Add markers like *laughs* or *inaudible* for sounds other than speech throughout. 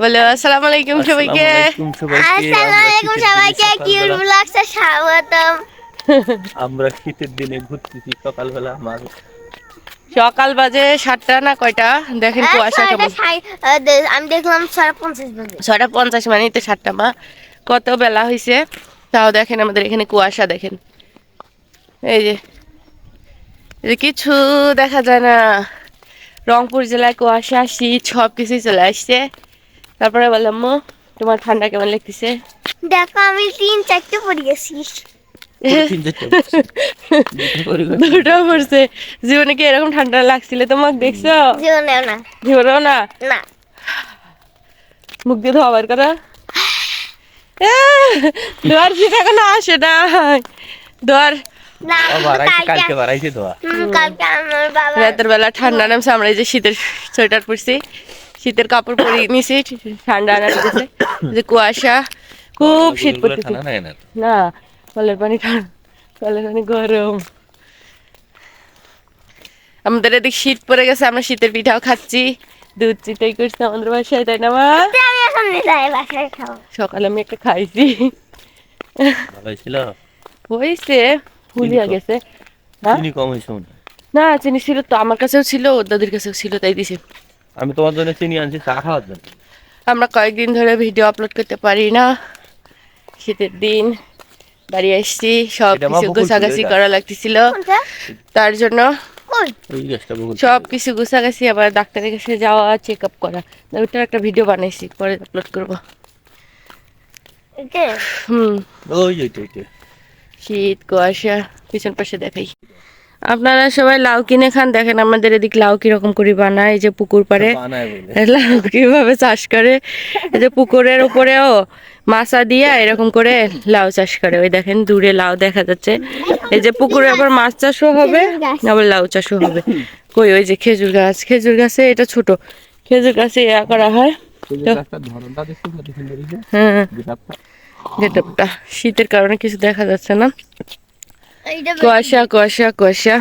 বলো আসসালামু আলাইকুম সবাইকে আসসালামু আলাইকুম কিউট ব্লগসে স্বাগতম। আমরা শীতের দিনে ঘুরতেছি সকালবেলা আমার। সকাল বাজে সাতটা না কয়টা? দেখেন কুয়াশা কেমন। আমি দেখলাম সাড়ে পঞ্চাশ বাজে। ছয়টা পঞ্চাশ মানে তো সাতটা মা। কত বেলা হয়েছে তাও দেখেন আমাদের এখানে কুয়াশা দেখেন। এই যে এই যে কিছু দেখা যায় না। রংপুর জেলায় কুয়াশা শীত সব কিছুই চলে আসছে। তারপরে বললাম মো তোমার ঠান্ডা কেমন লাগতেছে? দেখো আমি তিন চারটে পড়ে গেছি। তিন দুটো পড়ছে। জীবনে কি এরকম ঠান্ডা লাগছিল তোমাকে দেখছ? জীবনেও না। জীবনেও না? না। মুখ দিয়ে ধোয়াবার কথা ধোয়ার শীত এখনও আসে না ধোয়ার রাতের বেলা ঠান্ডা নামছে আমরা এই যে শীতের সোয়েটার পরছি। শীতের কাপড় পরে নিছি ঠান্ডা দিছে যে কুয়াশা খুব শীত পড়তেছে। না না কলের পানি ঠান্ডা কলের পানি গরম। আমাদের এদিক শীত পড়ে গেছে আমরা শীতের পিঠাও খাচ্ছি। দুধ চিটাই করছে আমাদের বাসায় তাই না মা? সকালে আমি একটা খাইছি। ভালো হয়েছে। গেছে। হ্যাঁ? চিনি কম হয়েছে মনে না চিনি ছিল তো আমার কাছেও ছিল ওর দাদির কাছেও ছিল তাই দিছে। আমি তোমার জন্য চিনি আনছি চা খাওয়ার জন্য। আমরা কয়েকদিন ধরে ভিডিও আপলোড করতে পারি না। শীতের দিন বাড়ি আসছি সব কিছু গোছাগাছি করা লাগতেছিল। তার জন্য সব কিছু গোছাগাছি আবার ডাক্তারের কাছে যাওয়া চেক আপ করা ওইটার একটা ভিডিও বানাইছি পরে আপলোড করব। হুম ওই যে ওইটা, ওইটা। শীত কুয়াশা পিছন পাশে দেখাই। আপনারা সবাই লাউ কিনে খান দেখেন আমাদের এদিক লাউ কীরকম করে বানায় এই যে পুকুর পাড়ে। বলে। *laughs* লাউ কীভাবে চাষ করে এই যে পুকুরের উপরেও মাছা দিয়া এরকম করে লাউ চাষ করে। ওই দেখেন দূরে লাউ দেখা যাচ্ছে। এই যে পুকুরে আবার মাছ চাষও হবে আবার লাউ চাষও হবে। কই ওই যে খেজুর গাছ খেজুর গাছে এটা ছোট। খেজুর গাছে ইয়া করা হয়? হ্যাঁ। গেটআপটা। শীতের কারণে কিছু দেখা যাচ্ছে না। কুয়াশা কুয়াশা কুয়াশা।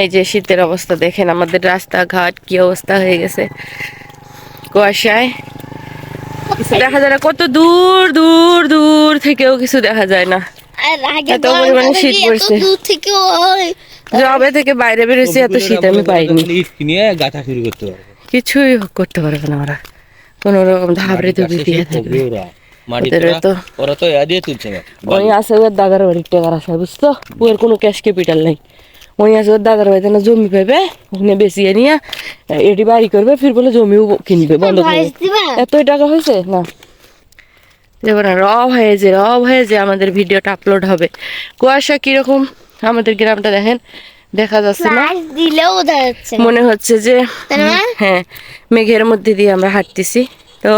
এই যে শীতের অবস্থা দেখেন আমাদের রাস্তাঘাট কি অবস্থা হয়ে গেছে। কুয়াশায় কিছু দেখা যায় না কত দূর দূর দূর থেকেও কিছু দেখা যায় না। এত পরিমাণে শীত পড়ছে। দূর থেকে ওই জবে থেকে বাইরে বেরোছি এত শীত আমি পাইনি। খালি ইট কিনে গাঁথা শুরু করতে পারব। কিছুই করতে পারবে না ওরা। কোন রকম ধাবড়ে দিয়ে থাকবে। মাটি ওদের ওরা তো দিয়ে তুলছে না। ওই আছে ওর দাদার বাড়ির টাকার আশায় বুঝতো ওর কোনো ক্যাশ ক্যাপিটাল নাই। ওই আছে ওর দাদার বাড়িতে না জমি পাবে ওখানে বেশিয়ে নিয়ে এটি বাড়ি করবে ফির বলে জমিও কিনবে বন্ধ করবে এতই টাকা হয়েছে? না। দেবো না রব হয়ে যে রব হয়ে যে আমাদের ভিডিওটা আপলোড হবে। কুয়াশা কীরকম? আমাদের গ্রামটা দেখেন দেখা যাচ্ছে না। দিলেও না। মনে হচ্ছে যে হ্যাঁ মেঘের মধ্যে দিয়ে আমরা হাঁটতেছি। তো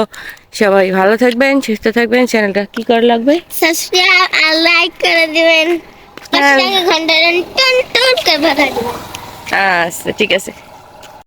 সবাই ভালো থাকবেন সুস্থ থাকবেন। চ্যানেলটা কি করে লাগবে? সাবস্ক্রাইব আর লাইক করে দিবেন। হ্যাঁ। দিবেন আচ্ছা ঠিক আছে।